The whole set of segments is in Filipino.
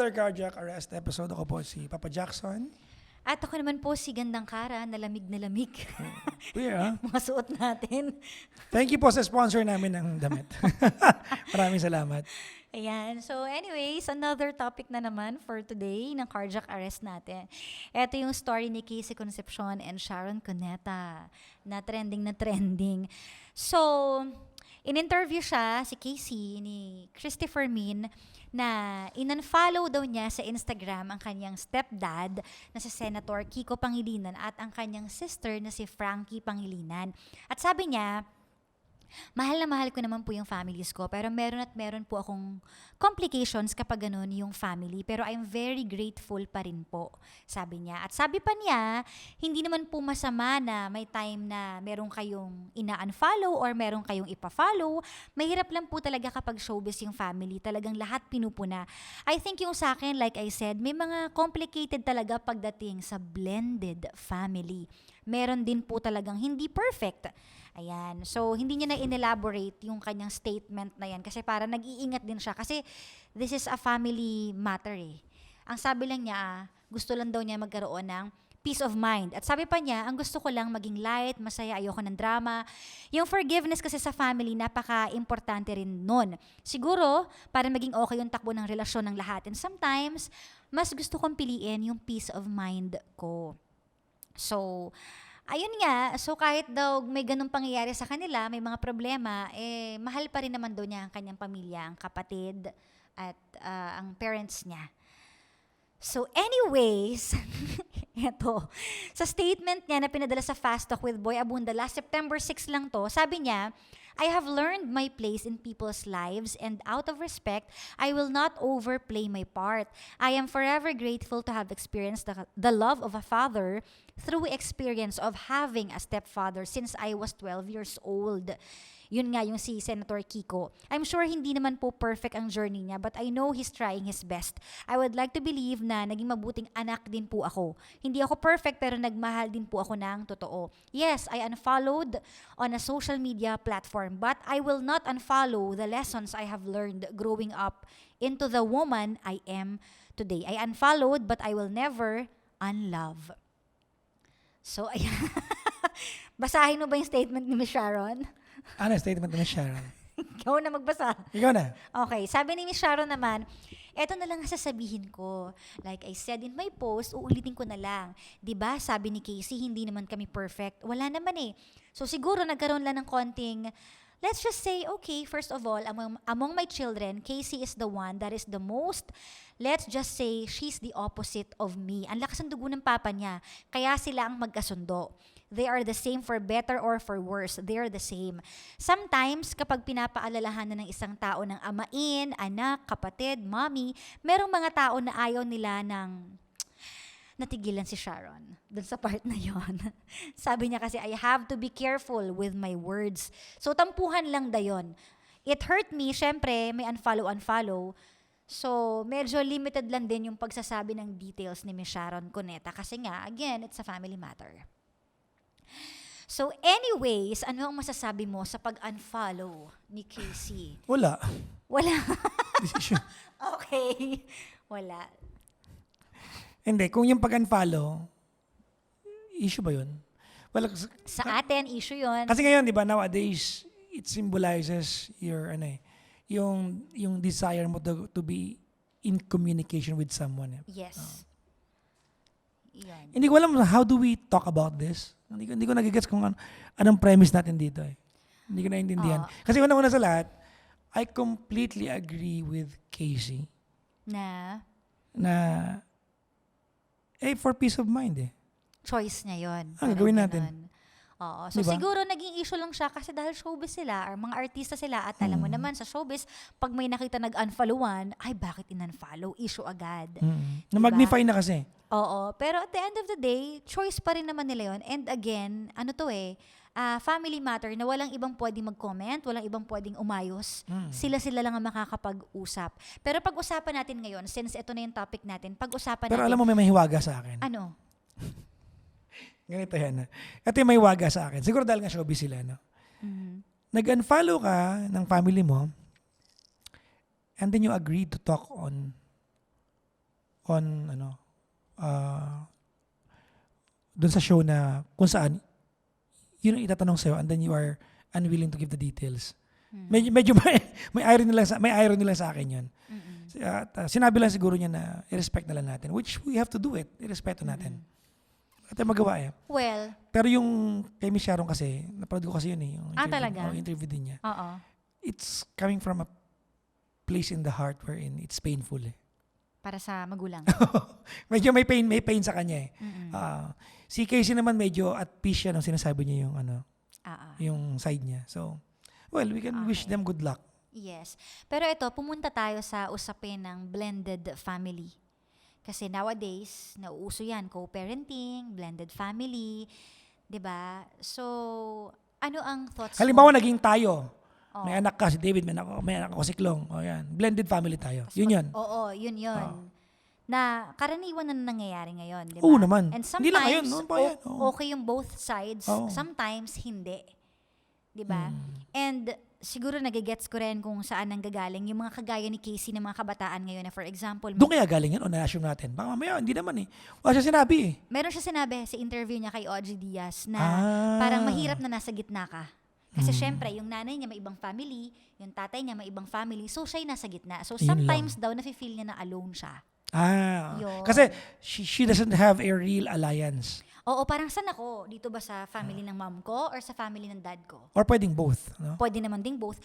another cardiac arrest episode. Ako po si Papa Jackson. At ako naman po si Gandang Kara, na lamig na lamig. Yeah. Mga suot natin. Thank you po sa sponsor namin ng damit. Maraming salamat. Ayan. So anyways, another topic na naman for today ng cardiac arrest natin. Ito yung story ni Casey Concepcion and Sharon Cuneta na trending na trending. So, in-interview siya, si Casey, ni Christopher Min, na in-unfollow daw niya sa Instagram ang kanyang stepdad na si Senator Kiko Pangilinan at ang kanyang sister na si Frankie Pangilinan. At sabi niya, mahal na mahal ko naman po yung families ko, pero meron at meron po akong complications kapag ganun yung family. Pero I'm very grateful pa rin po, sabi niya. At sabi pa niya, hindi naman po masama na may time na meron kayong ina-unfollow or meron kayong ipa-follow. Mahirap lang po talaga kapag showbiz yung family. Talagang lahat pinupuna. I think yung sa akin, like I said, may mga complicated talaga pagdating sa blended family. Meron din po talagang hindi perfect. Ayan. So, hindi niya na inelaborate yung kanyang statement na yan kasi para nag-iingat din siya kasi this is a family matter eh. Ang sabi lang niya, ah, gusto lang daw niya magkaroon ng peace of mind. At sabi pa niya, ang gusto ko lang maging light, masaya, ayoko ng drama. Yung forgiveness kasi sa family, napaka-importante rin nun. Siguro, para maging okay yung takbo ng relasyon ng lahat. And sometimes, mas gusto kong piliin yung peace of mind ko. So, ayun nga, so kahit daw may ganung pangyayari sa kanila, may mga problema, eh, mahal pa rin naman daw niya ang kanyang pamilya, ang kapatid, at ah, ang parents niya. So anyways, eto, sa statement niya na pinadala sa Fast Talk with Boy Abunda, last September 6 lang to, sabi niya, I have learned my place in people's lives and out of respect, I will not overplay my part. I am forever grateful to have experienced the, the love of a father through experience of having a stepfather since I was 12 years old. Yun nga yung si Senator Kiko. I'm sure hindi naman po perfect ang journey niya but I know he's trying his best. I would like to believe na naging mabuting anak din po ako. Hindi ako perfect pero nagmahal din po ako ng totoo. Yes, I unfollowed on a social media platform but I will not unfollow the lessons I have learned growing up into the woman I am today. I unfollowed but I will never unlove. So, ayan. Basahin mo ba yung statement ni Miss Sharon? Ano yung statement ni Sharon? Ikaw na magbasa. Ikaw na. Okay, sabi ni Miss Sharon naman, eto na lang ang sasabihin ko. Like I said in my post, uulitin ko na lang. 'Di ba sabi ni Casey, hindi naman kami perfect. Wala naman eh. So siguro nagkaroon lang ng konting, let's just say, okay, first of all, among, among my children, Casey is the one that is the most, let's just say, she's the opposite of me. Ang lakas ng dugo ng papa niya. Kaya sila ang magkasundo. They are the same for better or for worse. They are the same. Sometimes, kapag pinapaalalahanan ng isang tao ng amain, anak, kapatid, mommy, merong mga tao na ayaw nila ng natigilan si Sharon dun sa part na yon. Sabi niya kasi, I have to be careful with my words. So, tampuhan lang dayon. It hurt me, syempre, may unfollow-unfollow. So, medyo limited lang din yung pagsasabi ng details ni Miss Sharon Cuneta kasi nga, again, it's a family matter. So, anyways, ano ang masasabi mo sa pag-unfollow ni Casey? Wala. Wala. Okay. Wala. Hindi, kung yung pag-unfollow, issue ba yun? Well, Sa atin, issue yon. kasi ngayon, di ba, nowadays, it symbolizes your, ano eh, yung, yung desire mo to, to be in communication with someone. eh. Yes. Yan. Hindi ko alam, how do we talk about this? Hindi ko, hindi ko nagigets kung ano, anong premise natin dito eh. Hindi ko naiintindihan. Oo. Kasi una-una sa lahat, I completely agree with Casey Na na eh, for peace of mind eh. choice niya yon. Ah, gagawin natin. Oo. So Diba? siguro naging issue lang siya kasi dahil showbiz sila or mga artista sila at alam mo Mm. naman sa showbiz, pag may nakita nag-unfollowan, ay bakit in-unfollow? Issue agad. Mm. Na-magnify na kasi. Oo. Pero at the end of the day, choice pa rin naman nila yon. And again, ano to eh, ah, family matter na walang ibang pwedeng mag-comment, walang ibang pwedeng umayos. Mm. Sila-sila lang ang makakapag-usap. Pero pag-usapan natin ngayon, since ito na yung topic natin, pag-usapan Pero natin, alam mo, may mahiwaga sa akin. ano? Ganito yan. ah. Ito yung mahiwaga sa akin. Siguro dahil nga showbiz sila, no? Mhm. Nag-unfollow ka ng family mo and then you agreed to talk on on ano uh, doon sa show na kung saan yun ang itatanong sa'yo and then you are unwilling to give the details. Mm. Medyo, medyo may, may irony lang sa may irony lang sa akin yun. Mm-mm. At uh, sinabi lang siguro niya na i-respect na lang natin which we have to do it. I-respeto natin. At tayo magawa eh. Well, Pero yung kay Miss Sharon kasi, napanood ko kasi yun eh. Yung Ah, interview, talaga? oh, interview din niya. oo. It's coming from a place in the heart wherein it's painful eh. Para sa magulang. medyo may pain, may pain sa kanya eh. Mm-mm. Ah, si Casey naman medyo at peace siya nung sinasabi niya yung ano, Ah, ah. yung side niya. So, well, we can wish Okay. them good luck. Yes. Pero ito, pumunta tayo sa usapin ng blended family. Kasi nowadays, nauuso yan, co-parenting, blended family, 'di ba? So, ano ang thoughts Halimbawa, mo? naging tayo. Oh. May anak ka si David, may anak, may anak ako si Klong. O yan. Blended family tayo. Yun yun. Oo, yun yun. Oo. Na karaniwan na nangyayari ngayon, di ba? Oo naman. And Hindi lang ngayon, sometimes, noon pa yan. Oo. okay yung both sides. Oo. Sometimes, hindi. Di ba? Hmm. And siguro nagigets ko rin kung saan nanggagaling yung mga kagaya ni Casey ng mga kabataan ngayon na for example, Doon kaya galing yan o na-assume natin? Baka mamaya, hindi naman eh. Wala siya sinabi eh. meron siya sinabi sa interview niya kay Audrey Diaz na Ah. parang mahirap na nasa gitna ka. Kasi Hmm. syempre, yung nanay niya may ibang family, yung tatay niya may ibang family, so siya nasa gitna. So Yun sometimes daw, nafe-feel niya na alone siya. Ah. Yun. Kasi she, she doesn't have a real alliance. Oo, parang saan ako? Dito ba sa family ng mom ko or sa family ng dad ko? Or pwedeng both. No? Pwede naman ding both.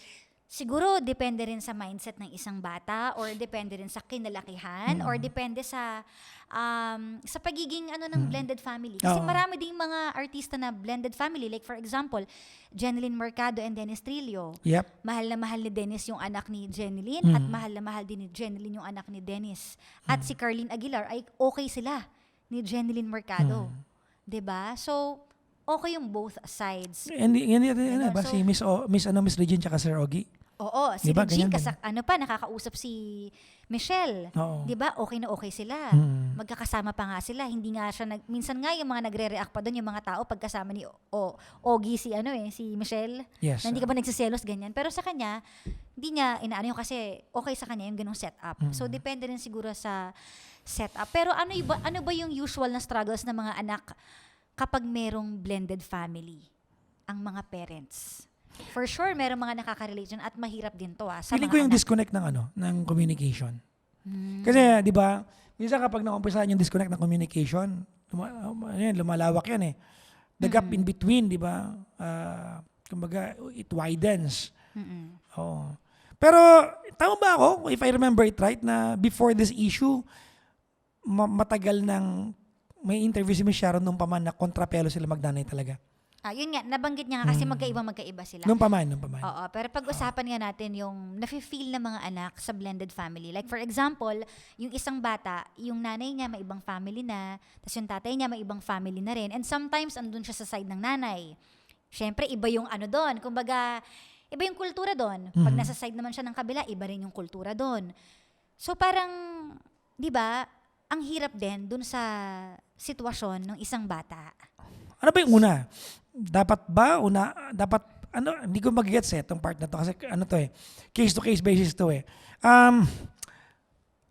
Siguro depende rin sa mindset ng isang bata or depende rin sa kinalakihan or depende sa um, sa pagiging ano ng blended family. Kasi Oo. marami ding mga artista na blended family. Like for example, Jeneline Mercado and Dennis Trillo. Yep. Mahal na mahal ni Dennis yung anak ni Jeneline at mahal na mahal din ni Jeneline yung anak ni Dennis. At si Carlene Aguilar ay okay sila ni Jeneline Mercado. 'Di ba? So okay yung both sides. And, and, and, Ganun. ba, si Miss, o, Miss, ano, Miss Regine tsaka Sir Ogie? Oo, si Diba? Regine, kasak, ano pa, nakakausap si Michelle. Oo. Di ba? Okay na okay sila. Mm. Magkakasama pa nga sila. Hindi nga siya, nag, minsan nga yung mga nagre-react pa doon, yung mga tao, pagkasama ni o, Ogie, si ano eh, si Michelle. Yes. Na hindi ka ba nagsiselos, ganyan. Pero sa kanya, hindi niya inaano yun kasi okay sa kanya yung ganung setup. Mm. So, depende rin siguro sa setup. Pero ano ba, ano ba yung usual na struggles ng mga anak kapag merong blended family? Ang mga parents. For sure, merong mga nakaka-relate at mahirap din to ah, sa Feeling ko yung anak. disconnect ng ano, ng communication. Hmm. Kasi, di ba, minsan kapag nakumpisahan yung disconnect ng communication, luma, um, ano yan, lumalawak yan eh. The gap in between, di ba, ah, kumbaga, it widens. Mm-mm. Oo. Pero, tama ba ako, if I remember it right, na before this issue, ma- matagal nang may interview si Miss Sharon nung paman na kontrapelo sila magnanay talaga. Ah, yun nga, nabanggit niya nga kasi Mm. magkaiba-magkaiba sila. Nung paman, nung paman. Oo, pero pag-usapan nga natin yung nafe-feel ng mga anak sa blended family. Like for example, yung isang bata, yung nanay niya may ibang family na, tapos yung tatay niya may ibang family na rin. And sometimes andun siya sa side ng nanay. Siyempre, iba yung ano doon. Kumbaga, iba yung kultura doon. Pag Mhm. nasa side naman siya ng kabila, iba rin yung kultura doon. So parang, di ba, ang hirap din dun sa sitwasyon ng isang bata. Ano ba yung una? Dapat ba una dapat ano hindi ko magigets eh tong part na to kasi ano to eh case to case basis to eh. Um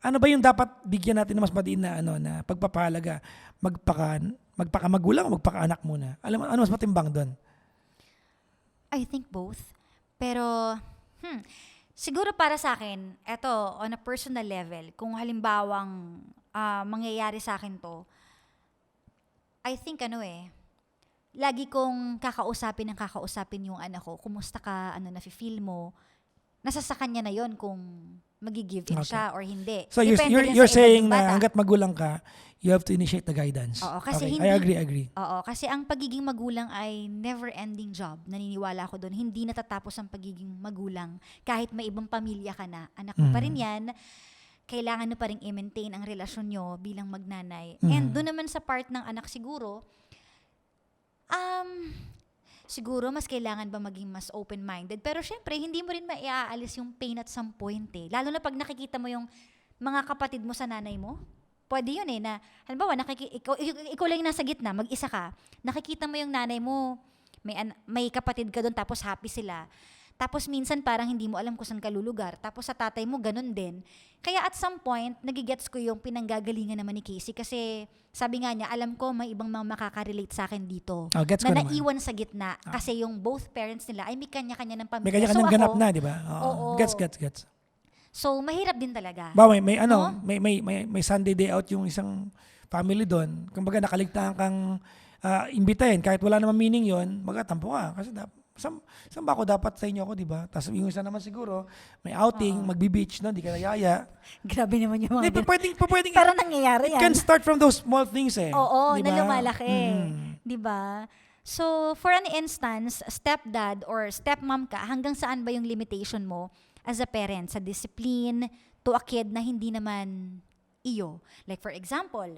ano ba yung dapat bigyan natin ng mas madiin na ano na pagpapahalaga magpaka magpaka magulang o magpaka anak muna. Alam mo ano mas matimbang doon? I think both. Pero, hmm, siguro para sa akin, eto, on a personal level, kung halimbawang ah, mangyayari sa akin to, I think ano eh, lagi kong kakausapin ng kakausapin yung anak ko, kumusta ka, ano, nafe-feel mo, nasa sa kanya na yon kung magi-give in Okay. siya or hindi. So you're, Depende you're, sa you're edad saying bata. na hanggat magulang ka, you have to initiate the guidance. Oo, kasi okay, hindi- I agree, agree. Oo, kasi ang pagiging magulang ay never-ending job. Naniniwala ako doon. Hindi natatapos ang pagiging magulang. Kahit may ibang pamilya ka na, anak mo pa rin Mm. yan, kailangan mo pa rin i-maintain ang relasyon nyo bilang magnanay. Mm. And doon naman sa part ng anak siguro, um, siguro mas kailangan ba maging mas open-minded. Pero syempre, hindi mo rin maiaalis yung pain at some point eh. Lalo na pag nakikita mo yung mga kapatid mo sa nanay mo. Pwede yun eh, na, halimbawa, nakiki- ikaw, ikaw, lang yung nasa gitna, mag-isa ka, nakikita mo yung nanay mo, may, an- may kapatid ka doon, tapos happy sila. Tapos minsan parang hindi mo alam kung saan ka lulugar. Tapos sa tatay mo, ganun din. Kaya at some point, nagigets ko yung pinanggagalingan naman ni Casey kasi sabi nga niya, alam ko may ibang mga makaka-relate sa akin dito. Oh, gets ko na naman. Ah. naiwan sa gitna kasi yung both parents nila ay may kanya-kanya ng pamilya. May kanya-kanyang so, ganap na, di ba? Oo. Oo. Gets, gets, gets. So, mahirap din talaga. Ba, may, may ano, No? may, may, may, may Sunday day out yung isang family doon. Kumbaga nakaligtaan kang ah, imbitahin. Kahit wala namang meaning yon magatampo ka. Kasi dap, saan, saan ba ako dapat sa inyo ako, di ba? Tapos yung isa naman siguro, may outing, magbi-beach, no? Di ka nayaya. Grabe naman yung mga pa pwedeng, pwedeng, Parang nangyayari it yan. can start from those small things eh. Oo, Di na lumalaki. Mm. 'Di ba? So, for an instance, stepdad or stepmom ka, hanggang saan ba yung limitation mo as a parent sa discipline to a kid na hindi naman iyo? Like for example,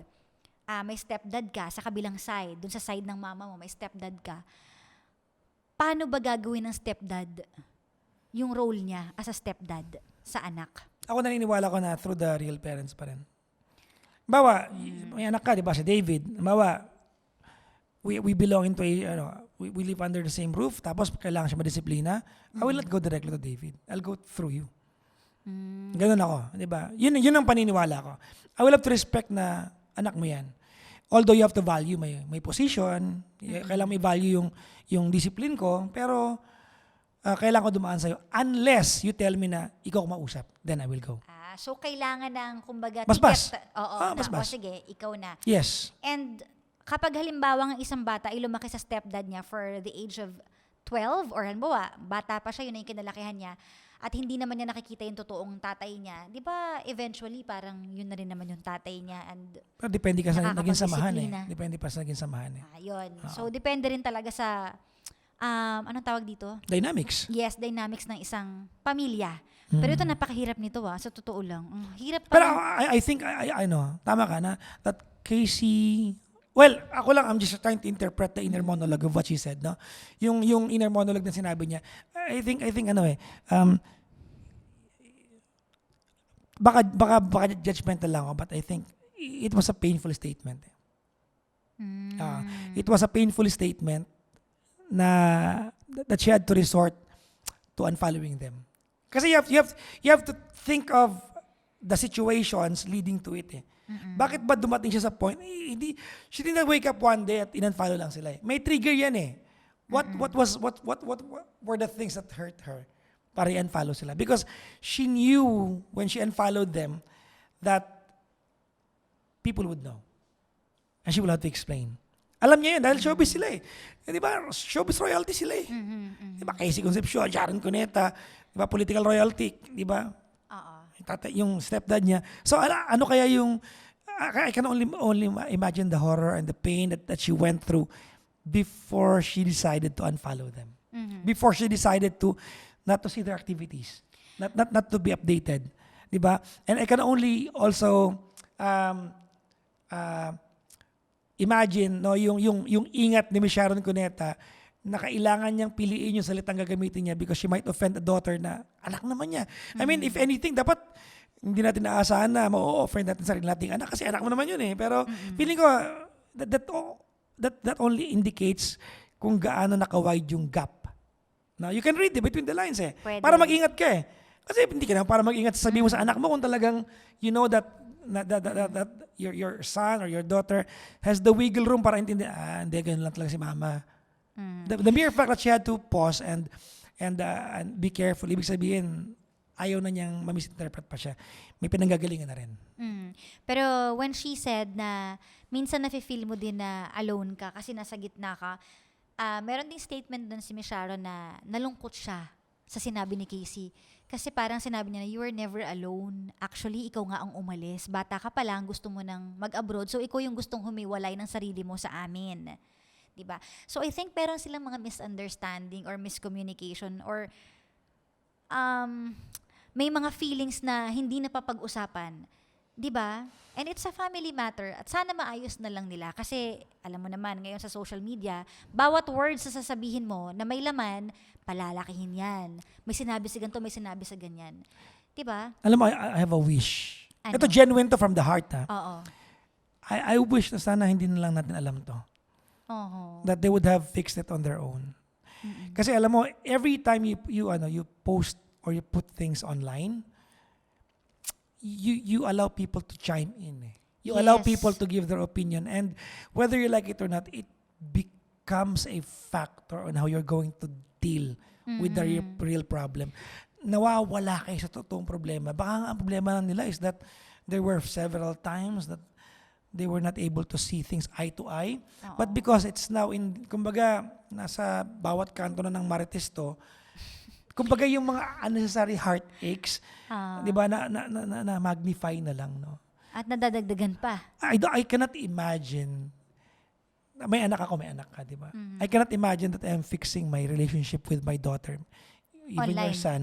ah may stepdad ka sa kabilang side, dun sa side ng mama mo, may stepdad ka. Paano ba gagawin ng stepdad yung role niya as a stepdad sa anak? Ako naniniwala ko na through the real parents pa rin. Bawa, may anak ka, di ba, si David. Bawa, we, we belong into a, ano, we, we live under the same roof, tapos kailangan siya madisiplina. I will not go directly to David. I'll go through you. Mm. Ganun ako, di ba? Yun, yun ang paniniwala ko. I will have to respect na anak mo yan. Although you have to value my, my position, y- kailangan may value yung, yung discipline ko, pero ah, kailangan ko dumaan sa'yo unless you tell me na ikaw ko mausap, then I will go. Ah, so kailangan ng kumbaga Basbas. ticket. Oo, Ah, na, basbas. o sige, ikaw na. Yes. And kapag halimbawa ang isang bata ay lumaki sa stepdad niya for the age of 12 or halimbawa, bata pa siya, yun na yung kinalakihan niya, at hindi naman niya nakikita yung totoong tatay niya, di ba eventually parang yun na rin naman yung tatay niya and Pero depende ka sa naging samahan eh. Depende pa sa naging samahan eh. ah, yun. So depende rin talaga sa um, anong tawag dito? Dynamics. Yes, dynamics ng isang pamilya. Pero ito napakahirap nito ah, sa totoo lang. Mm, hirap pa Pero. I, I think, I, I, I know, tama ka na, that Casey, well, ako lang, I'm just trying to interpret the inner monologue of what she said, no? Yung, yung inner monologue na sinabi niya, I think, I think, ano eh, um, baka, baka, baka judgmental lang ako, but I think it was a painful statement. Mm. Ah, it was a painful statement na that she had to resort to unfollowing them. Kasi you have, you have, you have to think of the situations leading to it eh. Bakit ba dumating siya sa point? Eh, hindi, she didn't wake up one day at in-unfollow lang sila eh. May trigger yan eh. What, what was, what, what, what, what were the things that hurt her para i-unfollow sila? Because she knew when she unfollowed them that people would know. And she will have to explain. Alam niya yun dahil showbiz sila eh. Eh, Di ba? Showbiz royalty sila eh. Di ba? Casey Concepcion, Sharon Cuneta, di ba? Political royalty, di ba? Tata, yung stepdad niya. So ala, ano kaya yung I can only only imagine the horror and the pain that, that she went through before she decided to unfollow them. Before she decided to not to see their activities, not not not to be updated, 'di ba? And I can only also um uh, imagine no yung yung yung ingat ni Miss Sharon Cuneta na kailangan niyang piliin yung salitang gagamitin niya because she might offend a daughter na anak naman niya. I mean, if anything, dapat hindi natin naasahan na ma-offend natin sarili nating anak kasi anak mo naman yun eh. Pero feeling ko, that, that, that, that only indicates kung gaano naka-wide yung gap. Now, you can read it between the lines eh. Pwede. Para mag-ingat ka eh. Kasi hindi ka naman para mag-ingat sabihin mo sa anak mo kung talagang you know that that, that, that, that, that your, your son or your daughter has the wiggle room para intindihan, ah, hindi, ganun lang talaga si mama. The, the mere fact that she had to pause and and, uh, and be careful, ibig sabihin, ayaw na niyang mamisinterpret pa siya. May pinanggagalingan na rin. Mm. Pero when she said na minsan nafe-feel mo din na alone ka kasi nasa gitna ka, ah meron ding statement doon si Miss Sharon na nalungkot siya sa sinabi ni Casey. Kasi parang sinabi niya na you were never alone. Actually, ikaw nga ang umalis. Bata ka pa lang, gusto mo nang mag-abroad. So, ikaw yung gustong humiwalay ng sarili mo sa amin. 'Di ba? So, I think meron silang mga misunderstanding or miscommunication or um, may mga feelings na hindi napapag-usapan. 'Di ba? And it's a family matter. At sana maayos na lang nila. Kasi, alam mo naman, ngayon sa social media, bawat words na sasabihin mo na may laman, palalakihin yan. May sinabi sa ganito, may sinabi sa ganyan. 'Di ba? Alam mo, I, I have a wish. Ano? Ito genuine to from the heart ha. Oo. I, I wish na sana hindi na lang natin alam to. Oo. That they would have fixed it on their own. Kasi alam mo, every time you you ano you post or you put things online, you you allow people to chime in. eh. You allow Yes. people to give their opinion and whether you like it or not, it becomes a factor on how you're going to deal with the real, real problem. Nawawala kayo sa totoong problema. Baka ang problema nila is that there were several times that they were not able to see things eye to eye. But because it's now in, kumbaga, nasa bawat kanto na ng Marites to, kumbaga yung mga unnecessary heartaches, Ah. di ba, na, na, na, na, na magnify na lang, no? At nadadagdagan pa. I, do, I cannot imagine, may anak ako, may anak ka, di ba? Mm-hmm. I cannot imagine that I'm fixing my relationship with my daughter, even Online. your son,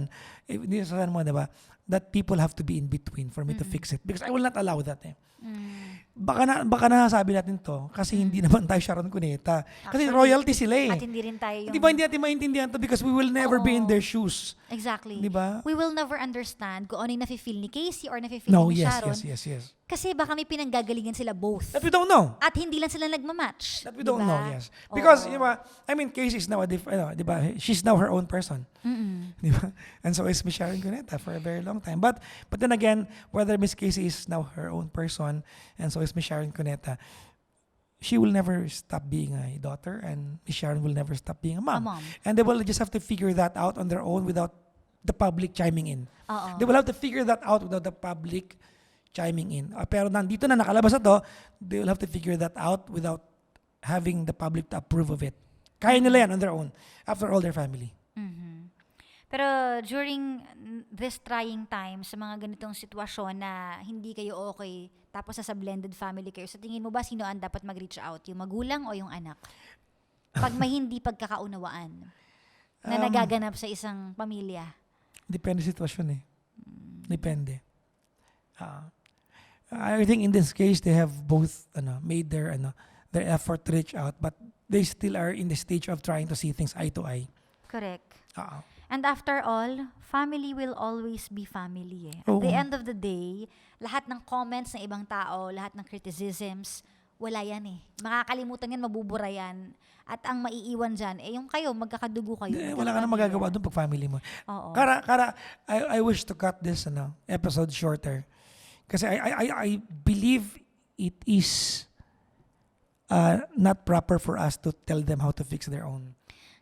even your son mo, di ba? That people have to be in between for me to fix it. Because I will not allow that eh. Mm. Baka na baka nasabi natin to kasi hindi naman tayo Sharon Cuneta. Kasi Actually, royalty sila eh. At hindi rin tayo yung... Di ba hindi natin maintindihan to because we will never be in Oo. their shoes. Exactly. Di ba? We will never understand kung ano yung nafe-feel ni Casey or nafe-feel No, ni yes, Sharon. yes, yes, yes. Kasi baka may pinanggagalingan sila both. That we don't know. At hindi lang sila nagmamatch. That we don't ba? know, yes. Because, Oo. di ba, I mean, Casey is now a diff, ano, di ba, she's now her own person. Mm-mm. Di ba? And so is Miss Sharon Cuneta for a very long time. But, but then again, whether Miss Casey is now her own person and so Miss Sharon Cuneta, she will never stop being a daughter and Miss Sharon will never stop being a A mom. mom. And they will just have to figure that out on their own without the public chiming in. Oo. They will have to figure that out without the public chiming in. Ah, pero nandito na nakalabas na to, they will have to figure that out without having the public to approve of it. Kaya nila yan on their own. After all, their family. Mhm. Pero during this trying time, sa mga ganitong sitwasyon na hindi kayo okay, tapos sa blended family kayo, sa tingin mo ba sino ang dapat mag-reach out? Yung magulang o yung anak? Pag may hindi pagkakaunawaan na Um, nagaganap sa isang pamilya. Depende sa sitwasyon eh. Depende. Ah. I think in this case, they have both ano, made their ano, their effort to reach out, but they still are in the stage of trying to see things eye to eye. Correct. Ah. And after all, family will always be family eh. At Oo. the end of the day, lahat ng comments ng ibang tao, lahat ng criticisms, wala yan eh. Makakalimutan yan, mabubura yan. At ang maiiwan dyan, eh yung kayo, magkakadugo kayo. Eh, wala ka na magagawa doon pag family mo. Oo. Kara, kara, I, I wish to cut this ano, episode shorter. Kasi I, I, I, I believe it is uh, not proper for us to tell them how to fix their own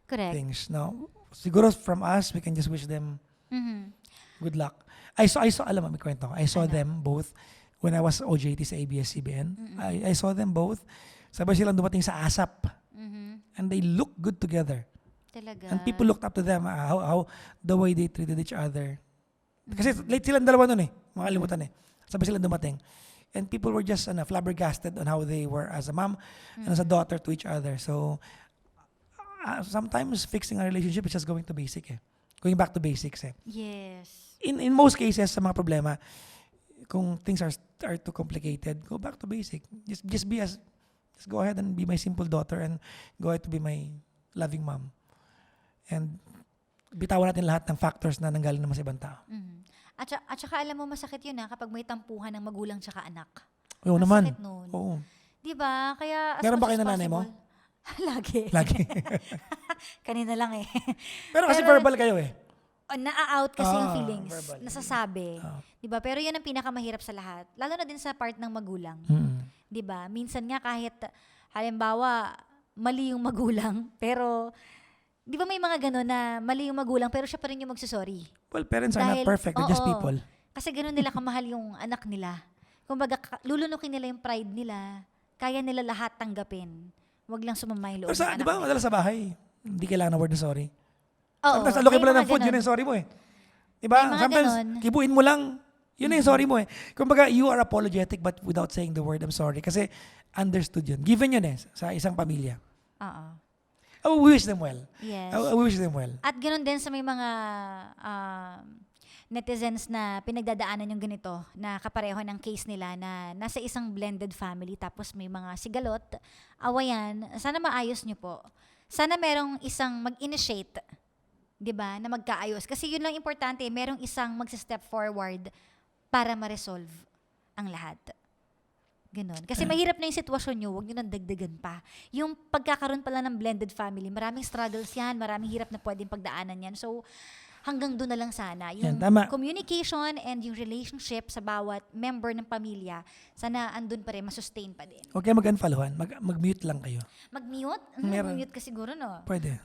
Correct. things. No, siguro from us, we can just wish them Mhm. good luck. I saw, I saw, alam mo, may kwento ko. I saw Ano? them both when I was OJT sa ABS-CBN. I, I saw them both. Sabay silang dumating sa ASAP. Mhm. And they look good together. Talaga. And people looked up to them, uh, how, how the way they treated each other. Kasi Mm-hmm. late silang dalawa nun eh, makalimutan eh. Sabay silang dumating. And people were just ano, flabbergasted on how they were as a mom and as a Mm-hmm. daughter to each other. So, uh, sometimes fixing a relationship is just going to basic eh. Going back to basics eh. Yes. In, in most cases, sa mga problema, kung things are, are too complicated, go back to basic. Just, just be as, just go ahead and be my simple daughter and go ahead to be my loving mom. And bitawan natin lahat ng factors na nanggaling naman sa ibang tao. Mhm. At, at saka alam mo, masakit yun ha, kapag may tampuhan ng magulang tsaka anak. Oo naman. nun. Oo. Di ba? Kaya as Meron ba kayo na nanay mo? Lagi. Lagi. Kanina lang eh. Pero kasi Pero- verbal kayo eh. O, naa-out kasi yung Ah, feelings. verbal. Nasasabi. Ah. 'Di ba? Pero 'yun ang pinakamahirap sa lahat. Lalo na din sa part ng magulang. Mm. 'Di ba? Minsan nga kahit halimbawa mali yung magulang, pero 'di ba may mga gano'n na mali yung magulang pero siya pa rin yung magsusorry. Well, parents are not Dahil- perfect. They're just oo. people. Kasi gano'n nila kamahal yung anak nila. Kumbaga ka- lulunukin nila yung pride nila. Kaya nila lahat tanggapin. Huwag lang sumama yung loob Pero sa, ng di anak ba, nila. madalas sa bahay, hindi kailangan ng word na sorry. Oo, alokin mo may lang ng food, yun ganun. yung sorry mo eh. Di ba? Mga Sometimes, ganun. Mm-hmm. kibuin mo lang, yun na yung sorry mo eh. Kumbaga, you are apologetic but without saying the word, I'm sorry. Kasi understood yun. Given yun eh, sa isang pamilya. Oo. I will wish them well. Yes. I will wish them well. At ganoon din sa may mga um, netizens na pinagdadaanan yung ganito na kapareho ng case nila na nasa isang blended family tapos may mga sigalot, awayan, sana maayos nyo po. Sana merong isang mag-initiate, 'di ba, na magkaayos. Kasi yun lang importante, merong isang mag-step forward para ma-resolve ang lahat. Ganon. Kasi mahirap na yung sitwasyon nyo, huwag nyo nang dagdagan pa. Yung pagkakaroon pala ng blended family, maraming struggles yan, maraming hirap na pwedeng pagdaanan yan. So, hanggang doon na lang sana. Yung Yan, tama. communication and yung relationship sa bawat member ng pamilya, sana andun pa rin, masustain pa din. Huwag kayo mag-unfollowan. Mag- mag-mute lang kayo. Mag-mute? Mm, Meron. Mute ka siguro, no? Pwede.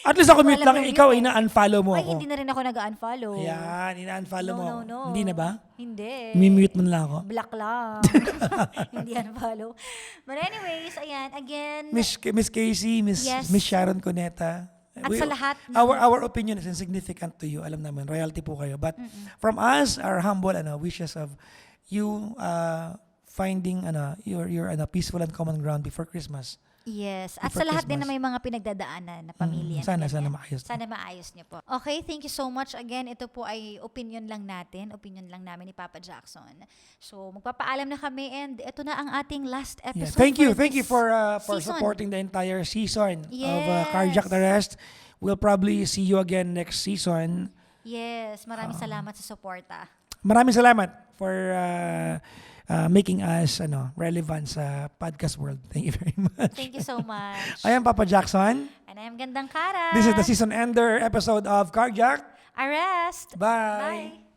At least ako mute lang. Ikaw, mute eh. ina-unfollow mo Ay, ako. hindi na rin ako nag-unfollow. Ayan, ina-unfollow no, mo. no, ako. no. Hindi na ba? Hindi. Mimute mo na lang ako. Black lang. hindi unfollow. But anyways, ayan, again, Miss, Miss Casey, Miss, Yes. Miss Sharon Cuneta. At sa lahat ng- Our, our opinion is insignificant to you. Alam namin, royalty po kayo. But from us, our humble ano, wishes of you uh, finding ano, your, your ano, peaceful and common ground before Christmas. Yes. At sa lahat din na may mga pinagdadaanan na pamilya. Mm, sana, na sana maayos. Sana maayos niyo po. Okay, thank you so much again. Ito po ay opinion lang natin. Opinion lang namin ni Papa Jackson. So, magpapaalam na kami and ito na ang ating last Yeah. episode. Thank you. Thank you for uh, for season. supporting the entire season of uh, Yes. Carjack Arrest. We'll probably see you again next season. Yes, maraming Ah. salamat sa suporta. Maraming salamat for uh, uh, making us ano relevant sa podcast world. Thank you very much. Thank you so much. I am Papa Jackson. And I am Gandang Kara. This is the season ender episode of Carjack. Arrest. Bye. Bye.